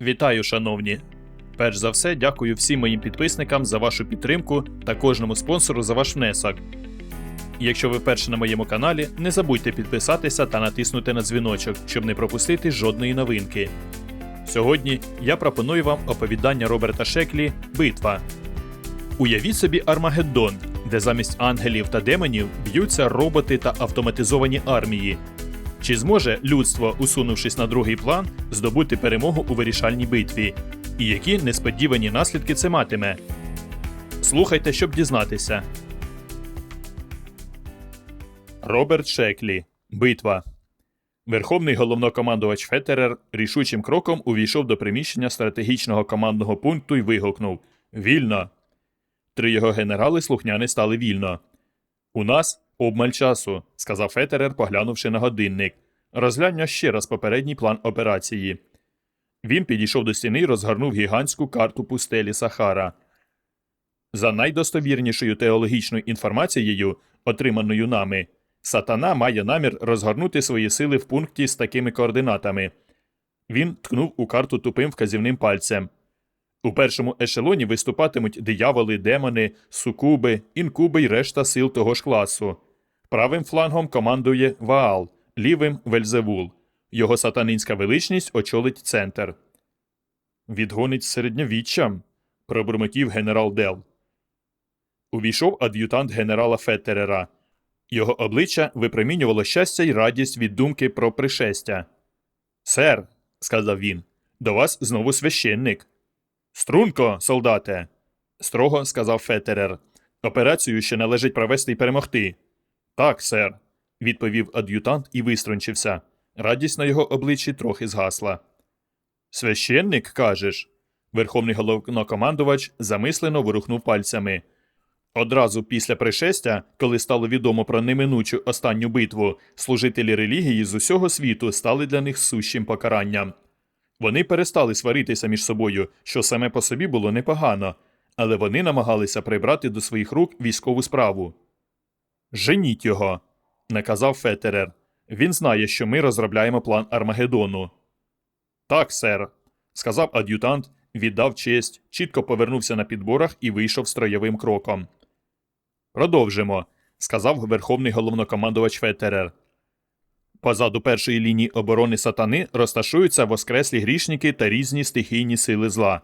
Вітаю, шановні! Перш за все, дякую всім моїм підписникам за вашу підтримку та кожному спонсору за ваш внесок. Якщо ви вперше на моєму каналі, не забудьте підписатися та натиснути на дзвіночок, щоб не пропустити жодної новинки. Сьогодні я пропоную вам оповідання Роберта Шеклі Битва. Уявіть собі Армагеддон, де замість ангелів та демонів б'ються роботи та автоматизовані армії. Чи зможе людство, усунувшись на другий план, здобути перемогу у вирішальній битві? І які несподівані наслідки це матиме? Слухайте, щоб дізнатися. Роберт Шеклі. Битва. Верховний головнокомандувач Фетерер рішучим кроком увійшов до приміщення стратегічного командного пункту і вигукнув Вільно. Три його генерали слухняни стали вільно. У нас обмаль часу, сказав Фетерер, поглянувши на годинник. Розгляньмо ще раз попередній план операції. Він підійшов до стіни і розгорнув гігантську карту пустелі Сахара. За найдостовірнішою теологічною інформацією, отриманою нами, сатана має намір розгорнути свої сили в пункті з такими координатами. Він ткнув у карту тупим вказівним пальцем. У першому ешелоні виступатимуть дияволи, демони, сукуби, інкуби й решта сил того ж класу. Правим флангом командує Ваал, лівим Вельзевул. Його сатанинська величність очолить центр. Відгонить середньовіччям, пробурмотів генерал Дел. Увійшов ад'ютант генерала Феттерера. Його обличчя випромінювало щастя й радість від думки про пришестя. Сер, сказав він, до вас знову священник. Струнко, солдате, строго сказав Феттерер. Операцію ще належить провести й перемогти. Так, сер, відповів ад'ютант і виструнчився. Радість на його обличчі трохи згасла. Священник, кажеш? Верховний головнокомандувач замислено ворухнув пальцями. Одразу після пришестя, коли стало відомо про неминучу останню битву, служителі релігії з усього світу стали для них сущим покаранням. Вони перестали сваритися між собою, що саме по собі було непогано, але вони намагалися прибрати до своїх рук військову справу. Женіть його, наказав Фетерер. Він знає, що ми розробляємо план Армагеддону. Так, сер, сказав ад'ютант, віддав честь, чітко повернувся на підборах і вийшов строєвим кроком. Продовжимо, сказав верховний головнокомандувач Фетерер. Позаду першої лінії оборони сатани розташуються воскреслі грішники та різні стихійні сили зла.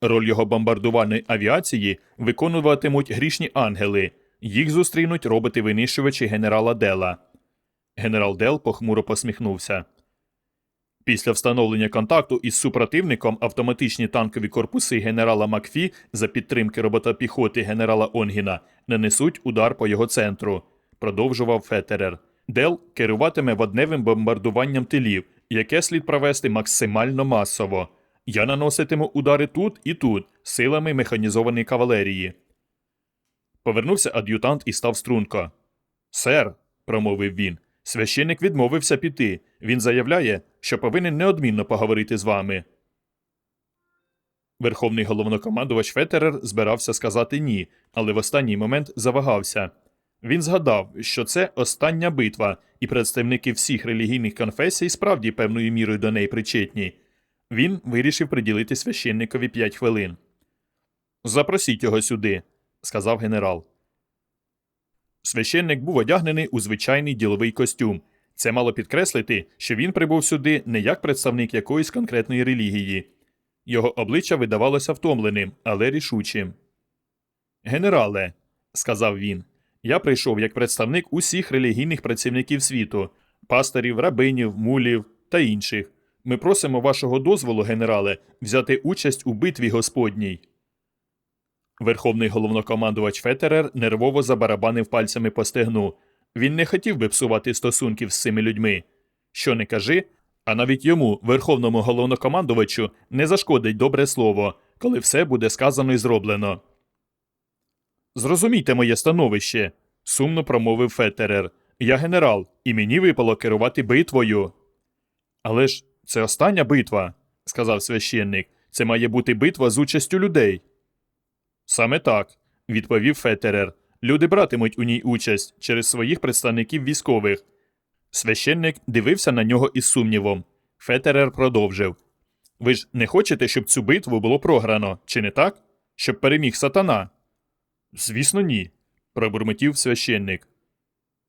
Роль його бомбардувальної авіації виконуватимуть грішні ангели. Їх зустрінуть роботи винищувачі генерала Дела. Генерал Дел похмуро посміхнувся. Після встановлення контакту із супротивником автоматичні танкові корпуси генерала Макфі за підтримки роботопіхоти генерала Онгіна нанесуть удар по його центру, продовжував Фетерер. Дел керуватиме водневим бомбардуванням тилів, яке слід провести максимально масово. Я наноситиму удари тут і тут силами механізованої кавалерії. Повернувся ад'ютант і став струнко. Сер, промовив він, священник відмовився піти. Він заявляє, що повинен неодмінно поговорити з вами. Верховний головнокомандувач Фетерер збирався сказати ні, але в останній момент завагався. Він згадав, що це остання битва, і представники всіх релігійних конфесій справді певною мірою до неї причетні. Він вирішив приділити священникові п'ять хвилин. Запросіть його сюди, сказав генерал. Священник був одягнений у звичайний діловий костюм. Це мало підкреслити, що він прибув сюди не як представник якоїсь конкретної релігії. Його обличчя видавалося втомленим, але рішучим. Генерале, сказав він, я прийшов як представник усіх релігійних працівників світу пасторів, рабинів, мулів та інших. Ми просимо вашого дозволу, генерале, взяти участь у битві Господній. Верховний головнокомандувач Фетерер нервово забарабанив пальцями по стегну. Він не хотів би псувати стосунків з цими людьми. Що не кажи, а навіть йому, верховному головнокомандувачу, не зашкодить добре слово, коли все буде сказано і зроблено. Зрозумійте моє становище, сумно промовив Фетерер. Я генерал, і мені випало керувати битвою. Але ж це остання битва, сказав священник. Це має бути битва з участю людей. Саме так, відповів Фетерер. Люди братимуть у ній участь через своїх представників військових. Священник дивився на нього із сумнівом. Фетерер продовжив. Ви ж не хочете, щоб цю битву було програно, чи не так? Щоб переміг сатана? Звісно, ні, пробурмотів священник.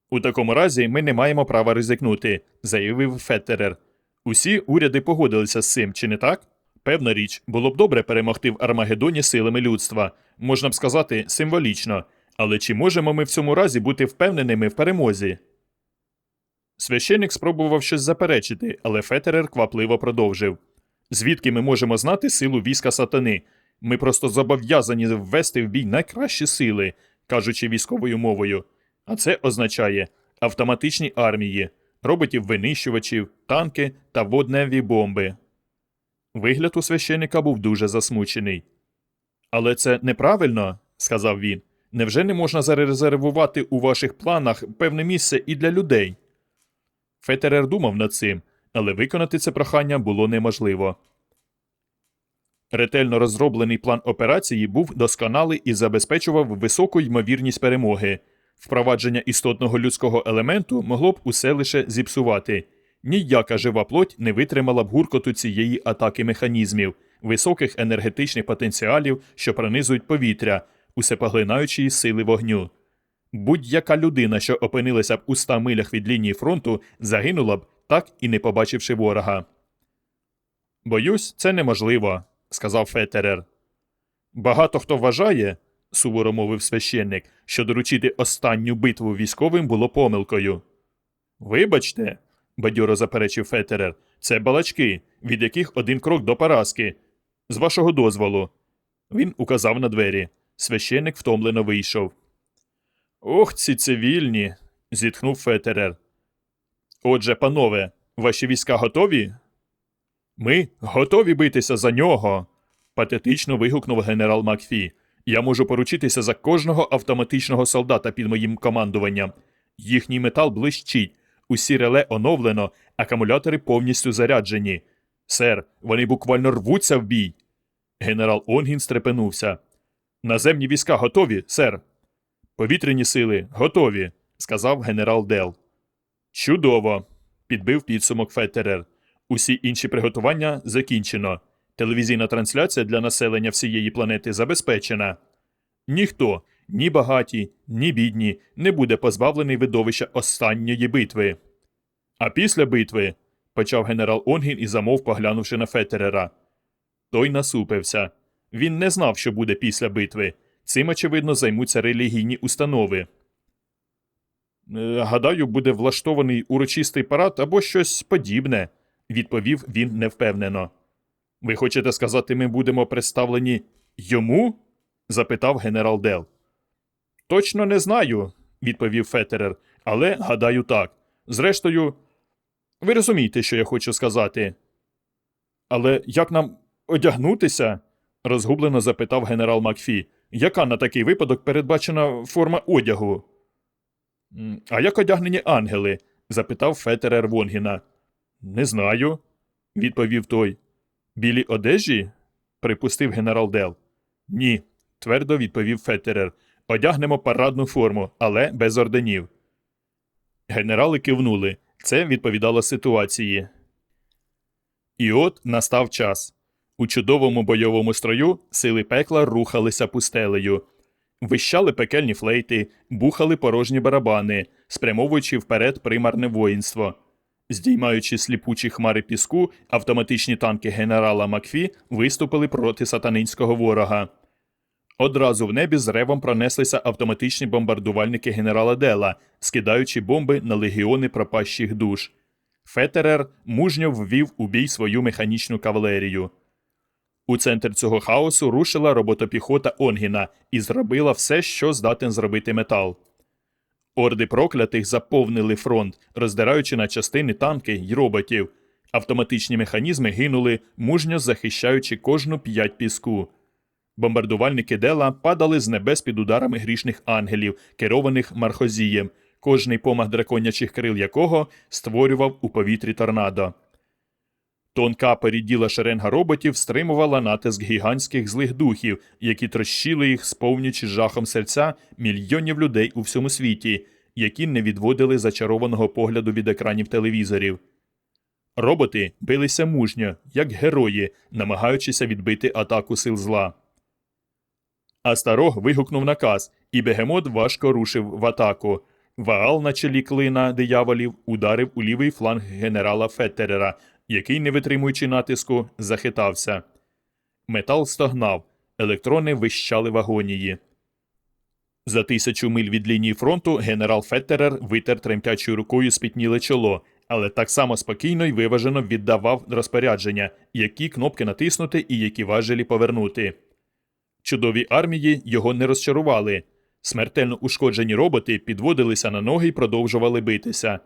У такому разі ми не маємо права ризикнути, заявив Феттерер. Усі уряди погодилися з цим, чи не так? Певна річ, було б добре перемогти в Армагеддоні силами людства, можна б сказати, символічно. Але чи можемо ми в цьому разі бути впевненими в перемозі? Священник спробував щось заперечити, але Фетерер квапливо продовжив. Звідки ми можемо знати силу війська сатани? Ми просто зобов'язані ввести в бій найкращі сили, кажучи військовою мовою. А це означає автоматичні армії, роботів-винищувачів, танки та водневі бомби. Вигляд у священика був дуже засмучений. Але це неправильно, сказав він. Невже не можна зарезервувати у ваших планах певне місце і для людей? Фетерер думав над цим, але виконати це прохання було неможливо. Ретельно розроблений план операції був досконалий і забезпечував високу ймовірність перемоги. Впровадження істотного людського елементу могло б усе лише зіпсувати. Ніяка жива плоть не витримала б гуркоту цієї атаки механізмів, високих енергетичних потенціалів, що пронизують повітря, усепоглинаючої сили вогню. Будь-яка людина, що опинилася б у ста милях від лінії фронту, загинула б, так і не побачивши ворога. Боюсь, це неможливо, сказав Фетерер. Багато хто вважає, суворо мовив священник, що доручити останню битву військовим було помилкою. Вибачте, бадьоро заперечив Фетерер, це балачки, від яких один крок до поразки. З вашого дозволу. Він указав на двері. Священник втомлено вийшов. Ох, ці цивільні. зітхнув Фетерер. Отже, панове, ваші війська готові? Ми готові битися за нього. патетично вигукнув генерал Макфі. Я можу поручитися за кожного автоматичного солдата під моїм командуванням. Їхній метал блищить, усі реле оновлено, акумулятори повністю заряджені. Сер, вони буквально рвуться в бій. Генерал Онгін стрепенувся. Наземні війська готові, сер. Повітряні сили готові, сказав генерал Дел. Чудово, підбив підсумок Феттерер. Усі інші приготування закінчено. Телевізійна трансляція для населення всієї планети забезпечена. Ніхто, ні багаті, ні бідні, не буде позбавлений видовища останньої битви. А після битви, почав генерал Онгін і замов, поглянувши на Феттерера. Той насупився. Він не знав, що буде після битви. Цим, очевидно, займуться релігійні установи. «Е, Гадаю, буде влаштований урочистий парад або щось подібне, відповів він невпевнено. Ви хочете сказати, ми будемо представлені йому? запитав генерал Дел. Точно не знаю, відповів Фетерер, але гадаю так. Зрештою, ви розумієте, що я хочу сказати. Але як нам одягнутися? розгублено запитав генерал Макфі. Яка на такий випадок передбачена форма одягу? А як одягнені ангели? запитав Фетерер Вонгіна. Не знаю, відповів той. Білі одежі? припустив генерал Дел. Ні, твердо відповів Феттерер. Одягнемо парадну форму, але без орденів. Генерали кивнули. Це відповідало ситуації. І от настав час. У чудовому бойовому строю сили пекла рухалися пустелею. Вищали пекельні флейти, бухали порожні барабани, спрямовуючи вперед примарне воїнство. Здіймаючи сліпучі хмари піску, автоматичні танки генерала Макфі виступили проти сатанинського ворога. Одразу в небі з ревом пронеслися автоматичні бомбардувальники генерала Дела, скидаючи бомби на легіони пропащих душ. Фетерер мужньо ввів у бій свою механічну кавалерію. У центр цього хаосу рушила роботопіхота Онгіна і зробила все, що здатен зробити метал. Орди проклятих заповнили фронт, роздираючи на частини танки й роботів. Автоматичні механізми гинули, мужньо захищаючи кожну п'ять піску. Бомбардувальники Дела падали з небес під ударами грішних ангелів, керованих мархозієм, кожний помах драконячих крил якого створював у повітрі торнадо. Тонка переділа шеренга роботів стримувала натиск гігантських злих духів, які трощили їх, сповнюючи жахом серця мільйонів людей у всьому світі, які не відводили зачарованого погляду від екранів телевізорів. Роботи билися мужньо, як герої, намагаючися відбити атаку сил зла. Астарог вигукнув наказ, і бегемот важко рушив в атаку. Ваал на чолі клина дияволів ударив у лівий фланг генерала Феттерера, який, не витримуючи натиску, захитався. Метал стогнав, електрони вищали в агонії. За тисячу миль від лінії фронту генерал Феттерер витер тремтячою рукою спітніле чоло, але так само спокійно й виважено віддавав розпорядження, які кнопки натиснути і які важелі повернути. Чудові армії його не розчарували. Смертельно ушкоджені роботи підводилися на ноги і продовжували битися.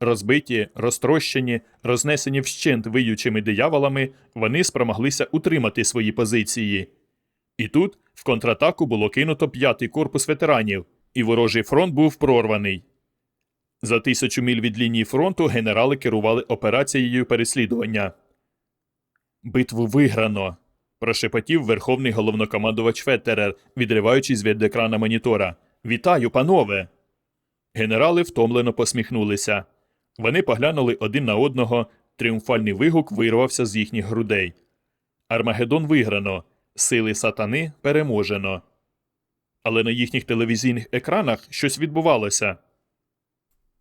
Розбиті, розтрощені, рознесені вщент виючими дияволами, вони спромоглися утримати свої позиції. І тут в контратаку було кинуто п'ятий корпус ветеранів, і ворожий фронт був прорваний. За тисячу миль від лінії фронту генерали керували операцією переслідування. Битву виграно. Прошепотів верховний головнокомандувач Феттерер, відриваючись від екрана монітора. Вітаю, панове! Генерали втомлено посміхнулися. Вони поглянули один на одного, тріумфальний вигук вирвався з їхніх грудей. Армагеддон виграно, сили сатани переможено. Але на їхніх телевізійних екранах щось відбувалося.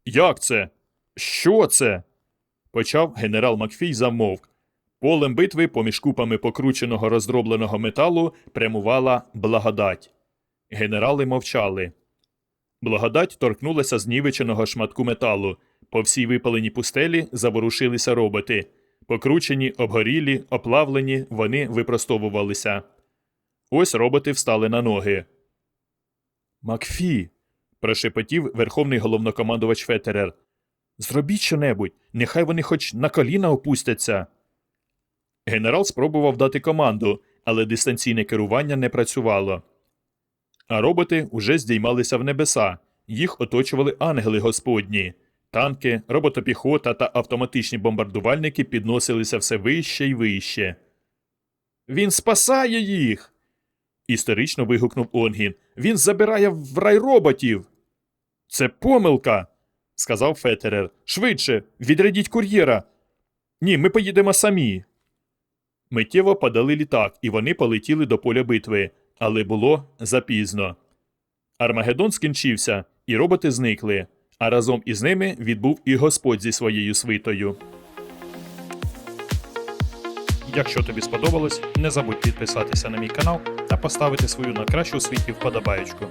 Як це? Що це? почав генерал Макфій замовк. Полем битви поміж купами покрученого роздробленого металу прямувала благодать. Генерали мовчали. Благодать торкнулася знівеченого шматку металу. По всій випаленій пустелі заворушилися роботи. Покручені, обгорілі, оплавлені, вони випростовувалися. Ось роботи встали на ноги. Макфі. прошепотів верховний головнокомандувач Фетерер. Зробіть щонебудь, нехай вони хоч на коліна опустяться. Генерал спробував дати команду, але дистанційне керування не працювало. А роботи уже здіймалися в небеса, їх оточували ангели господні. Танки, роботопіхота та автоматичні бомбардувальники підносилися все вище і вище. Він спасає їх. історично вигукнув Онгін. Він забирає в рай роботів. Це помилка, сказав Фетерер. Швидше, відрядіть кур'єра. Ні, ми поїдемо самі. Миттєво подали літак, і вони полетіли до поля битви, але було запізно. Армагеддон скінчився, і роботи зникли, а разом із ними відбув і Господь зі своєю свитою. Якщо тобі сподобалось, не забудь підписатися на мій канал та поставити свою на кращу світі вподобаєчку.